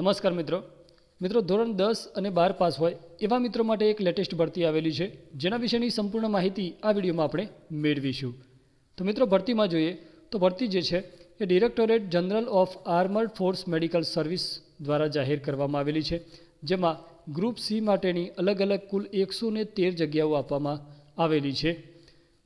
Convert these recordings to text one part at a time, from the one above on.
નમસ્કાર મિત્રો. મિત્રો, ધોરણ દસ અને બાર પાસ હોય એવા મિત્રો માટે એક લેટેસ્ટ ભરતી આવેલી છે, જેના વિશેની સંપૂર્ણ માહિતી આ વિડીયોમાં આપણે મેળવીશું. તો મિત્રો, ભરતીમાં જોઈએ તો ભરતી જે છે, એ directorate general of armed force medical service દ્વારા જાહેર કરવામાં આવેલી છે, જેમાં ગ્રુપ સી માટેની અલગ અલગ કુલ એકસો ને તેર જગ્યાઓ આપવામાં આવેલી છે.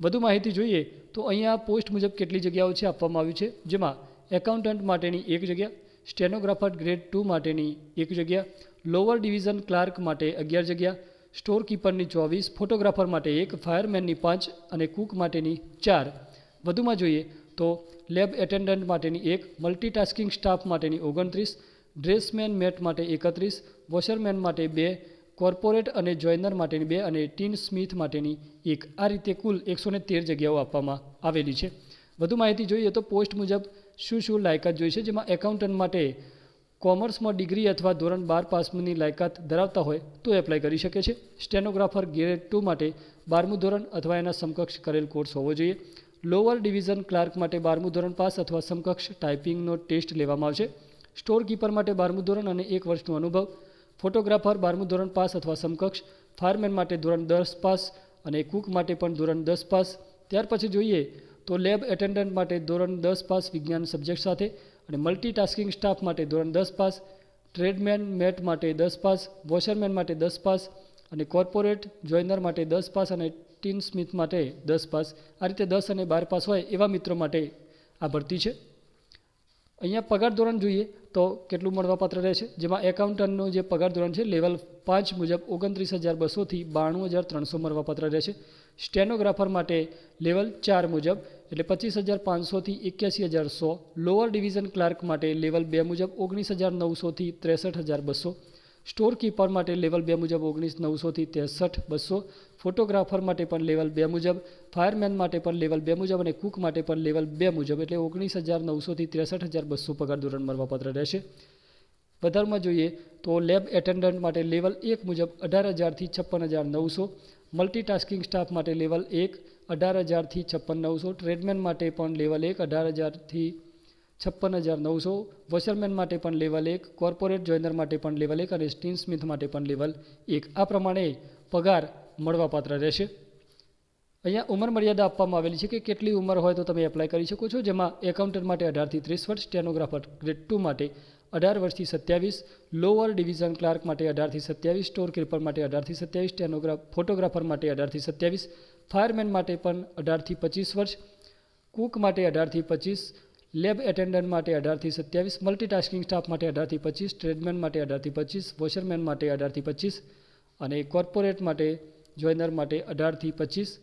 વધુ માહિતી જોઈએ તો અહીંયા પોસ્ટ મુજબ કેટલી જગ્યાઓ છે આપવામાં આવી છે, જેમાં એકાઉન્ટન્ટ માટેની એક જગ્યા સ્ટેનોગ્રાફર ગ્રેડ ટુ માટેની એક જગ્યા લોઅર ડિવિઝન ક્લાર્ક માટે અગિયાર જગ્યા સ્ટોર કીપરની ચોવીસ, ફોટોગ્રાફર માટે એક, ફાયરમેનની પાંચ અને કુક માટેની ચાર. વધુમાં જોઈએ તો લેબ એટેન્ડન્ટ માટેની એક, મલ્ટીટાસ્કિંગ સ્ટાફ માટેની ઓગણત્રીસ, ડ્રેસમેન મેટ માટે એકત્રીસ, વોશરમેન માટે બે, કોર્પોરેટ અને જોઈનર માટેની બે અને ટીન સ્મિથ માટેની એક. આ રીતે કુલ એકસો ને તેર જગ્યાઓ આપવામાં આવેલી છે. વધુ માહિતી જોઈએ તો પોસ્ટ મુજબ શું શું લાયકાત જોઈશે જેમાં એકાઉન્ટન્ટ માટે કોમર્સમાં ડિગ્રી અથવા ધોરણ બાર પાસની લાયકાત ધરાવતા હોય તો એપ્લાય કરી શકે છે. સ્ટેનોગ્રાફર ગ્રેડ ટુ માટે બારમું ધોરણ અથવા એના સમકક્ષ કરેલ કોર્સ હોવો જોઈએ. લોઅર ડિવિઝન ક્લાર્ક માટે બારમું ધોરણ પાસ અથવા સમકક્ષ ટાઈપિંગનો ટેસ્ટ લેવામાં આવશે. સ્ટોર કીપર માટે બારમું ધોરણ અને એક વર્ષનો અનુભવ. ફોટોગ્રાફર બારમું ધોરણ પાસ અથવા સમકક્ષ. ફાયરમેન માટે ધોરણ દસ પાસ અને કુક માટે પણ ધોરણ દસ પાસ. ત્યાર પછી જોઈએ તો લેબ એટેન્ડન્ટ માટે ધોરણ દસ પાસ વિજ્ઞાન સબ્જેક્ટ સાથે અને મલ્ટીટાસ્કિંગ સ્ટાફ માટે ધોરણ દસ પાસ, ટ્રેડમેન મેટ માટે દસ પાસ, વોશરમેન માટે દસ પાસ અને કોર્પોરેટ જોઈનર માટે દસ પાસ અને ટીન સ્મિથ માટે દસ પાસ. આ રીતે દસ અને બાર પાસ હોય એવા મિત્રો માટે આ ભરતી છે. અહીંયા પગાર ધોરણ જોઈએ તો કેટલું મળવાપાત્ર રહેશે? જેમાં એકાઉન્ટન્ટનું જે પગાર ધોરણ છે લેવલ પાંચ મુજબ ઓગણત્રીસ હજાર બસોથી બાણું હજાર ત્રણસો મળવાપાત્ર રહેશે. સ્ટેનોગ્રાફર માટે લેવલ ચાર મુજબ, એટલે પચીસ હજાર પાંચસોથી એક્યાસી હજાર સો. લોઅર ડિવિઝન ક્લાર્ક માટે લેવલ બે મુજબ, ઓગણીસ હજાર નવસોથી ત્રેસઠ હજાર બસો. સ્ટોર કીપર માટે લેવલ બે મુજબ ઓગણીસ, નવસોથી ત્રેસઠ, બસો. ફોટોગ્રાફર માટે પણ લેવલ બે મુજબ, ફાયરમેન માટે પણ લેવલ બે મુજબ અને કુક માટે પણ લેવલ બે મુજબ. એટલે ઓગણીસ હજાર નવસોથી ત્રેસઠ હજાર બસો પગાર ધોરણ મળવાપાત્ર રહેશે. વધારમાં જોઈએ તો લેબ એટેન્ડન્ટ માટે લેવલ એક મુજબ અઢાર હજારથી છપ્પન હજાર નવસો. મલ્ટીટાસ્કિંગ સ્ટાફ માટે લેવલ એક અઢાર હજારથી છપ્પન, નવસો. ટ્રેડમેન માટે પણ લેવલ એક અઢાર હજારથી છપ્પન હજાર નવસો વોશરમેન માટે પણ લેવલ એક, કોર્પોરેટ જોઈનર માટે પણ લેવલ એક અને સ્ટીન સ્મિથ માટે પણ લેવલ એક. આ પ્રમાણે પગાર મળવાપાત્ર રહેશે. અહીંયા ઉંમર મર્યાદા આપવામાં આવેલી છે કે કેટલી ઉંમર હોય તો તમે એપ્લાય કરી શકો છો, જેમાં એકાઉન્ટન્ટ માટે અઢારથી ત્રીસ વર્ષ સ્ટેનોગ્રાફર ગ્રેડ ટુ માટે અઢાર વર્ષથી સત્યાવીસ લોઅર ડિવિઝન ક્લાર્ક માટે અઢારથી સત્યાવીસ સ્ટોર કીપર માટે અઢારથી સત્યાવીસ સ્ટેનોગ્રાફ ફોટોગ્રાફર માટે અઢારથી સત્યાવીસ ફાયરમેન માટે પણ અઢારથી પચીસ વર્ષ કુક માટે અઢારથી પચીસ લેબ એટેન્ડન્ટ માટે અઢારથી સત્યાવીસ, મલ્ટીટાસ્કિંગ સ્ટાફ માટે અઢારથી પચીસ, ટ્રેડમેન માટે અઢારથી પચીસ, વોશરમેન માટે અઢારથી પચીસ અને કોર્પોરેટ માટે, જોઈનર માટે અઢારથી પચીસ,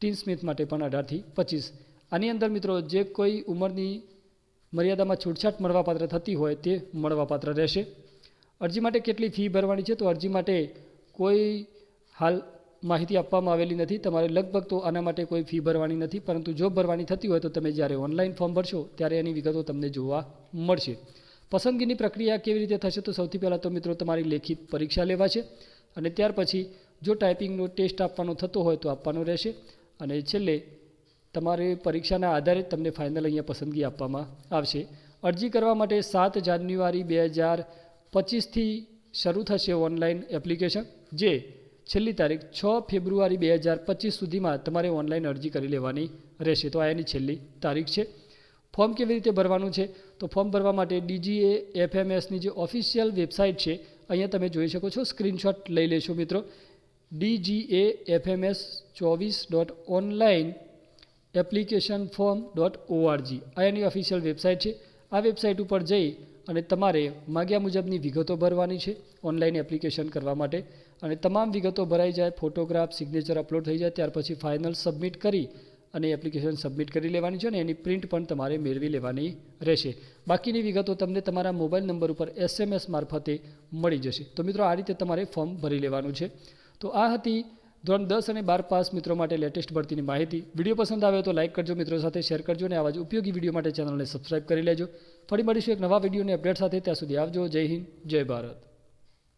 ટીન સ્મિથ માટે પણ અઢારથી પચીસ. આની અંદર મિત્રો, જે કોઈ ઉંમરની મર્યાદામાં છૂટછાટ મળવાપાત્ર થતી હોય તે મળવાપાત્ર રહેશે. અરજી માટે કેટલી ફી ભરવાની છે? તો અરજી માટે કોઈ હાલ માહિતી આપવામાં આવેલી નથી. તમારે લગભગ તો આના માટે કોઈ ફી ભરવાની નથી, પરંતુ જો ભરવાની થતી હોય તો તમે જ્યારે ઓનલાઈન ફોર્મ ભરશો, ત્યારે એની વિગતો તમને જોવા મળશે. પસંદગીની પ્રક્રિયા કેવી રીતે થશે તો સૌથી પહેલાં તો મિત્રો તમારી લેખિત પરીક્ષા લેવાશે અને ત્યાર પછી જો ટાઈપિંગનો ટેસ્ટ આપવાનો થતો હોય તો આપવાનો રહેશે અને છેલ્લે તમારે પરીક્ષાના આધારે તમને ફાઇનલ અહીંયા પસંદગી આપવામાં આવશે. અરજી કરવા માટે સાત જાન્યુઆરી બે હજાર પચીસથી શરૂ થશે ઓનલાઈન એપ્લિકેશન, જે છેલ્લી તારીખ છ ફેબ્રુઆરી બે હજાર પચીસ સુધીમાં તમારે ઓનલાઈન અરજી કરી લેવાની રહેશે. તો આ એની છેલ્લી તારીખ છે. ફોર્મ કેવી રીતે ભરવાનું છે? તો ફોર્મ ભરવા માટે ડીજીએ, એફએમએસની જે ઓફિશિયલ વેબસાઇટ છે, અહીંયા તમે જોઈ શકો છો. સ્ક્રીનશોટ લઈ લેશો મિત્રો. ડીજીએ, એફએમએસ ચોવીસ dot online application form dot org. આ એની ઓફિશિયલ વેબસાઇટ છે. આ વેબસાઇટ ઉપર જઈ અને તમારે માગ્યા મુજબની વિગતો ભરવાની છે ઓનલાઈન એપ્લિકેશન કરવા માટે. અને તમામ વિગતો ભરાઈ જાય, ફોટોગ્રાફ સિગ્નેચર અપલોડ થઈ જાય, ત્યાર પછી ફાઇનલ સબમિટ કરી અને એપ્લિકેશન સબમિટ કરી લેવાની છે અને એની પ્રિન્ટ પણ તમારે મેળવી લેવાની રહેશે. બાકીની વિગતો તમને તમારા મોબાઈલ નંબર ઉપર એસએમએસ મારફતે મળી જશે. તો મિત્રો, આ રીતે તમારે ફોર્મ ભરી લેવાનું છે. તો આ હતી ધોરણ દસ અને બાર પાસ મિત્રો માટે લેટેસ્ટ ભરતીની માહિતી. વીડિયો પસંદ આવે તો લાઇક કરજો, મિત્રો સાથે શેર કરજો અને આવા જ ઉપયોગી વીડિયો માટે ચેનલને સબસ્ક્રાઇબ કરી લેજો. ફરી મળીશું એક નવા વિડીયોની અપડેટ સાથે. ત્યાં સુધી આવજો. જય હિન્દ, જય ભારત.